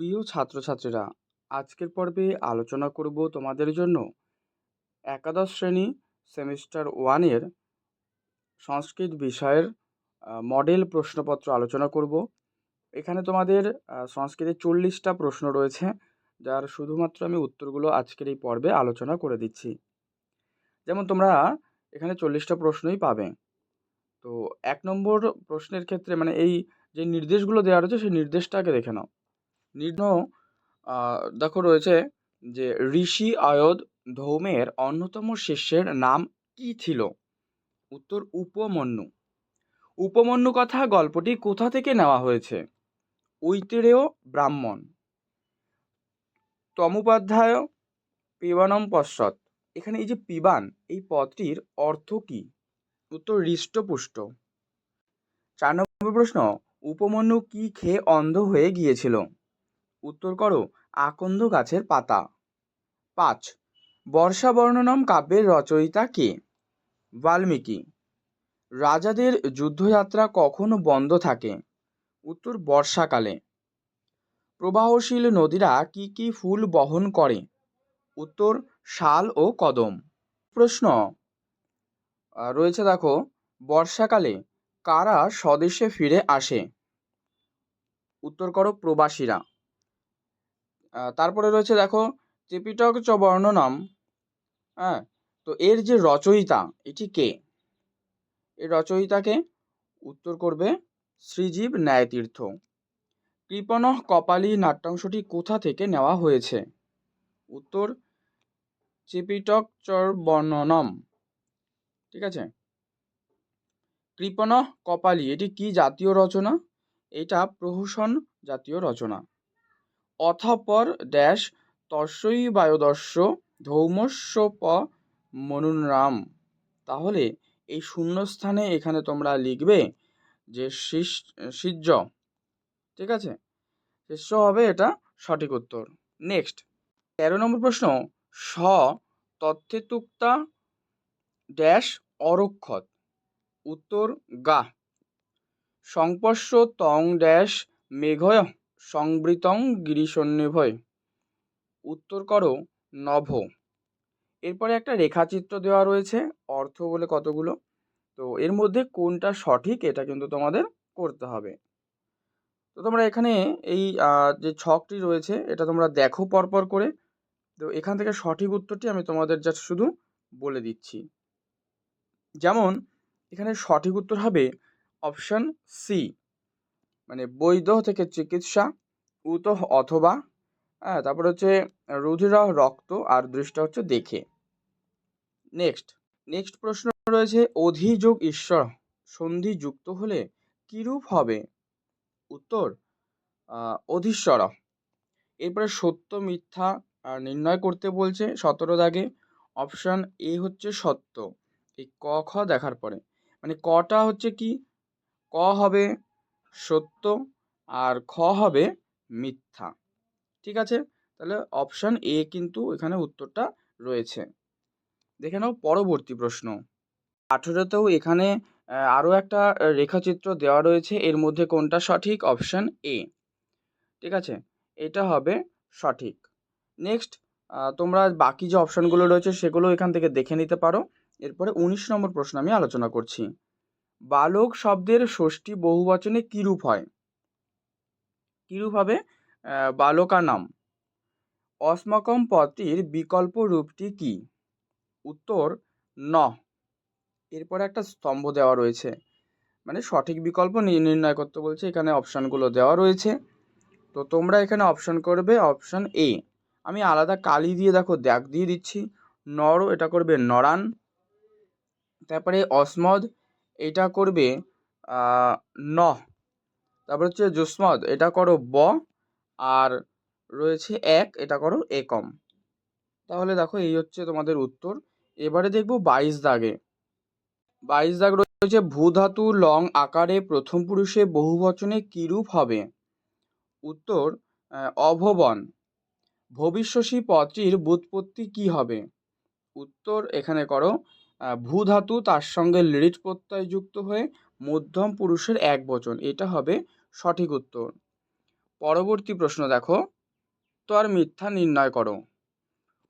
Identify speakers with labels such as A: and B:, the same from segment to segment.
A: প্রিয় ছাত্রছাত্রীরা, আজকের পর্বে আলোচনা করব তোমাদের জন্য একাদশ শ্রেণি সেমিস্টার ওয়ানের সংস্কৃত বিষয়ের মডেল প্রশ্নপত্র আলোচনা করব। এখানে তোমাদের সংস্কৃতে চল্লিশটা প্রশ্ন রয়েছে, যার শুধুমাত্র আমি উত্তরগুলো আজকের এই পর্বে আলোচনা করে দিচ্ছি। যেমন তোমরা এখানে চল্লিশটা প্রশ্নই পাবে। তো এক নম্বর প্রশ্নের ক্ষেত্রে মানে এই যে নির্দেশগুলো দেওয়া রয়েছে, সেই নির্দেশটাকে দেখে নাও। আহ, দেখো রয়েছে যে ঋষি অয়োধ ধৌমের অন্যতম শিষ্যের নাম কি ছিল? উত্তর উপমন্যু। উপমন্যু কথা গল্পটি কোথা থেকে নেওয়া হয়েছে? ঐতিরেয় ব্রাহ্মণ। তমোপাধ্যায় পিবানম পশ্চৎ। এখানে এই যে পিবান এই পদটির অর্থ কি? উত্তর হৃষ্টপুষ্ট। চার নম্বর প্রশ্ন উপমন্যু কি খেয়ে অন্ধ হয়ে গিয়েছিল? উত্তর করো, আকন্দ গাছের পাতা। পাঁচ, বর্ষা বর্ণনম কাব্যের রচয়িতা কে? বাল্মীকি। রাজাদের যুদ্ধযাত্রা কখন বন্ধ থাকে? উত্তর, বর্ষাকালে। প্রবাহশীল নদীরা কি কি ফুল বহন করে? উত্তর, শাল ও কদম। প্রশ্ন রয়েছে দেখো, বর্ষাকালে কারা স্বদেশে ফিরে আসে? উত্তর করো, প্রবাসীরা। তারপরে রয়েছে দেখো ত্রিপিটক চ বর্ণনম হ্যাঁ তো এর যে রচয়িতা, এটি কে? এর রচয়িতাকে উত্তর করবে শ্রীজীব ন্যায়তীর্থ। কৃপণঃ কপালী নাট্যাংশটি কোথা থেকে নেওয়া হয়েছে? উত্তর ত্রিপিটক চর বর্ণনম ঠিক আছে? কৃপণঃ কপালী, এটি কি জাতীয় রচনা? এটা প্রহসন জাতীয় রচনা। অথপর ড্যাশ তস্যই বায়ুদস্য ধৌমস্য প মনুরাম তাহলে এই শূন্যস্থানে এখানে তোমরা লিখবে যে শিষ সিজ্জ ঠিক আছে? শিষ্য হবে এটা সঠিক উত্তর। নেক্সট, তেরো নম্বর প্রশ্ন, স তথ্যেতুক্তা ড্যাশ অরক্ষত। উত্তর, গা। সংপর্শ তং ড্যাশ মেঘয় সংবৃতং গিরিশন্যভয় উত্তর করো, নভ। এরপরে একটা রেখাচিত্র দেওয়া রয়েছে, অর্থ বলে কতগুলো? তো এর মধ্যে কোনটা সঠিক এটা কিন্তু তোমাদের করতে হবে। তো তোমরা এখানে এই যে ছকটি রয়েছে, এটা তোমরা দেখো পরপর করে। তো এখান থেকে সঠিক উত্তরটি আমি তোমাদের জাস্ট শুধু বলে দিচ্ছি। যেমন, এখানে সঠিক উত্তর হবে অপশান সি। মানে বৈধ থেকে চিকিৎসা, উত অথবা হ্যাঁ তারপর হচ্ছে রুধির রক্ত আর দৃষ্টা হচ্ছে দেখে। নেক্সট নেক্সট প্রশ্ন রয়েছে, অধিযোগ ঈশ্বর সন্ধি যুক্ত হলে কিরূপ হবে? উত্তর অধীশ্বর। এরপরে সত্য, মিথ্যা নির্ণয় করতে বলছে সতেরো দাগে। অপশান এ হচ্ছে সত্য। এই ক, খ দেখার পরে। মানে কটা হচ্ছে কি? ক হবে সত্য আর খ হবে মিথ্যা। ঠিক আছে? তাহলে অপশান এ কিন্তু এখানে উত্তরটা রয়েছে। দেখে নাও পরবর্তী প্রশ্ন। আঠেরোতেও এখানে আরও একটা রেখাচিত্র দেওয়া রয়েছে। এর মধ্যে কোনটা সঠিক? অপশান এ ঠিক আছে? এটা হবে সঠিক। নেক্সট তোমরা বাকি যে অপশানগুলো রয়েছে সেগুলো এখান থেকে দেখে নিতে পারো। এরপরে উনিশ নম্বর প্রশ্ন আমি আলোচনা করছি। বালক শব্দের ষষ্ঠী বহুবচনে কীরূপ হয়? কীরূপ হবে? বালকা নাম অস্মাকম পদটির বিকল্প রূপটি কি? উত্তর, ন। এরপরে একটা স্তম্ভ দেওয়া রয়েছে। মানে সঠিক বিকল্প নির্ণয় করতে বলছে, এখানে অপশানগুলো দেওয়া রয়েছে। তো তোমরা এখানে অপশান করবে অপশান এ। আমি আলাদা কালি দিয়ে দেখো, দাগ দিয়ে দিচ্ছি। নর, এটা করবে নরান। তারপরে অসমদ এটা করবে ন। তারপর হচ্ছে জুসমদ এটা করো ব। আর রয়েছে এক, এটা করো একম। তাহলে দেখো এই হচ্ছে তোমাদের উত্তর। এবারে দেখব বাইশ দাগে। বাইশ দাগ রয়েছে ভূধাতু লং আকারে প্রথম পুরুষে বহুবচনে কিরূপ হবে? উত্তর অভবন। ভবিষ্যসী পদটির ব্যুৎপত্তি কি হবে? উত্তর এখানে করো ভূধাতু তার সঙ্গে লিট প্রত্যয় যুক্ত হয়ে মধ্যম পুরুষের এক বচন। এটা হবে সঠিক উত্তর। পরবর্তী প্রশ্ন দেখো। তো আর মিথ্যা নির্ণয় করো।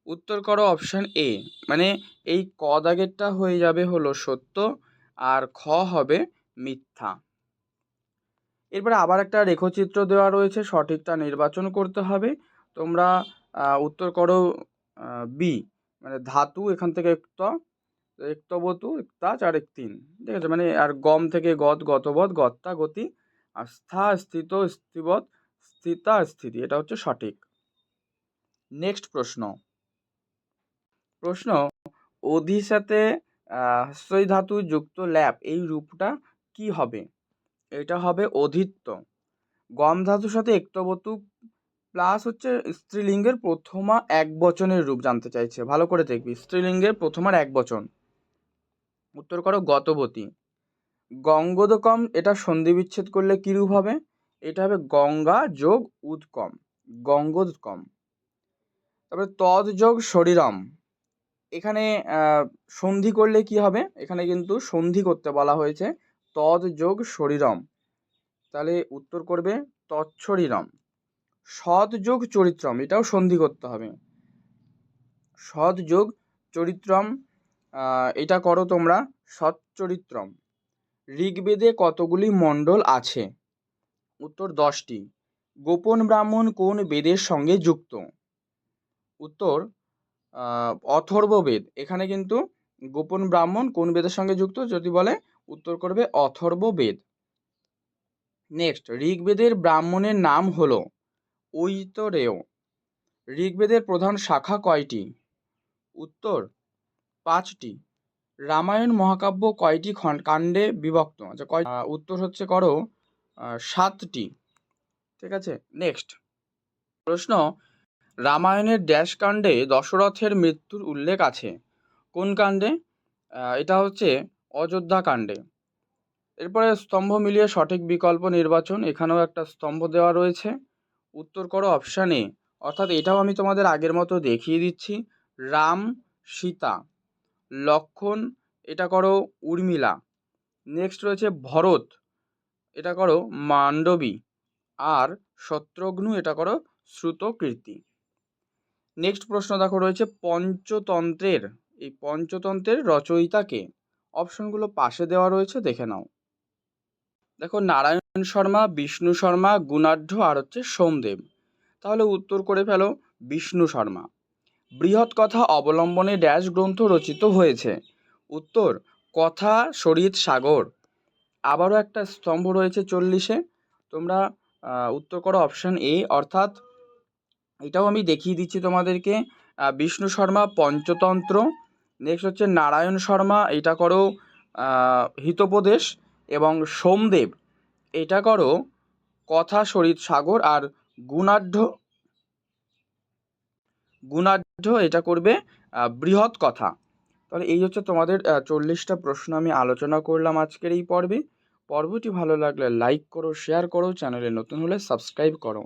A: উত্তর করো অপশান এ মানে এই ক দাগেরটা হয়ে যাবে হলো সত্য আর খ হবে মিথ্যা। এরপরে আবার একটা রেখচিত্র দেওয়া রয়েছে, সঠিকটা নির্বাচন করতে হবে। তোমরা উত্তর করো বি মানে ধাতু এখান থেকে একটা একতবতু একতাচ আর এক তিন। ঠিক আছে? মানে আর গম থেকে গত গতবৎ গত্তা, গতি আর স্থা, স্থিত স্থিবত স্থিতা, স্থিতি। এটা হচ্ছে সঠিক। নেক্সট প্রশ্ন। প্রশ্ন অধির সাথে ধাতু যুক্ত ল্যাপ এই রূপটা কি হবে? এটা হবে অধিত্ব। গম ধাতুর সাথে একতবতু প্লাস হচ্ছে স্ত্রীলিঙ্গের প্রথমা এক বচনের রূপ জানতে চাইছে। ভালো করে দেখবি। স্ত্রীলিঙ্গের প্রথমার এক বচন। উত্তর করো গতবতী। গঙ্গোদকম, এটা সন্ধি বিচ্ছেদ করলে কী রূপ হবে? এটা হবে গঙ্গা যোগ উৎকম, গঙ্গোদকম। তারপরে তদ যোগ শরীরম। এখানে সন্ধি করলে কি হবে? এখানে কিন্তু সন্ধি করতে বলা হয়েছে, তদ যোগ শরীরম। তাহলে উত্তর করবে তৎশরীরম। সৎ যোগ চরিত্রম, এটাও সন্ধি করতে হবে। সৎ যোগ চরিত্রম এটা করো তোমরা। সৎ চরিত্রম ঋগ্বেদে কতগুলি মণ্ডল আছে? উত্তর দশটি। গোপন ব্রাহ্মণ কোন বেদের সঙ্গে যুক্ত? উত্তর অথর্ববেদ। এখানে কিন্তু গোপন ব্রাহ্মণ কোন বেদের সঙ্গে যুক্ত? যদি বলে, উত্তর করবে অথর্ববেদ। নেক্সট, ঋগ্বেদের ব্রাহ্মণের নাম হলো ঐতরেয়। ঋগ্বেদের প্রধান শাখা কয়টি? উত্তর, পাঁচটি। রামায়ণ মহাকাব্য কয়টি কাণ্ডে বিভক্ত। আচ্ছা কয় উত্তর হচ্ছে করো সাতটি। ঠিক আছে? নেক্সট প্রশ্ন, রামায়ণের ড্যাশ কাণ্ডে দশরথের মৃত্যুর উল্লেখ আছে। কোন কাণ্ডে? এটা হচ্ছে অযোধ্যা কাণ্ডে। এরপরে স্তম্ভ মিলিয়ে সঠিক বিকল্প নির্বাচন, এখানেও একটা স্তম্ভ দেওয়া রয়েছে। উত্তর করো অপশান অর্থাৎ এটাও আমি তোমাদের আগের মতো দেখিয়ে দিচ্ছি। রাম, সীতা। লক্ষণ, এটা করো উর্মিলা। নেক্সট রয়েছে ভরত, এটা করো মান্ডবী আর শত্রুঘ্ন, এটা করো শ্রুতকীর্তি। নেক্সট প্রশ্ন দেখো রয়েছে পঞ্চতন্ত্রের। এই পঞ্চতন্ত্রের রচয়িতাকে অপশনগুলো পাশে দেওয়া রয়েছে, দেখে নাও। দেখো নারায়ণ শর্মা, বিষ্ণু শর্মা, গুণাঢ্য আর হচ্ছে সোমদেব। তাহলে উত্তর করে ফেলো বিষ্ণু শর্মা। বৃহৎ কথা অবলম্বনে ড্যাশ গ্রন্থ রচিত হয়েছে। উত্তর, কথা শরীর সাগর। আবারও একটা স্তম্ভ রয়েছে চল্লিশে। তোমরা উত্তর করো অপশান এ অর্থাৎ এটাও আমি দেখিয়ে দিচ্ছি তোমাদেরকে। বিষ্ণু শর্মা, পঞ্চতন্ত্র। নেক্সট হচ্ছে নারায়ণ শর্মা, এটা করো হিতোপদেশ এবং সোমদেব। এটা করো, কথা শরীর সাগর আর গুণাঢ্য গুণাঢ্য এটা করবে বৃহৎ কথা। তাহলে এই হচ্ছে তোমাদের চল্লিশটা প্রশ্ন আমি আলোচনা করলাম আজকের এই পর্বে। পর্বটি ভালো লাগলে লাইক করো শেয়ার করো, চ্যানেলে নতুন হলে সাবস্ক্রাইব করো।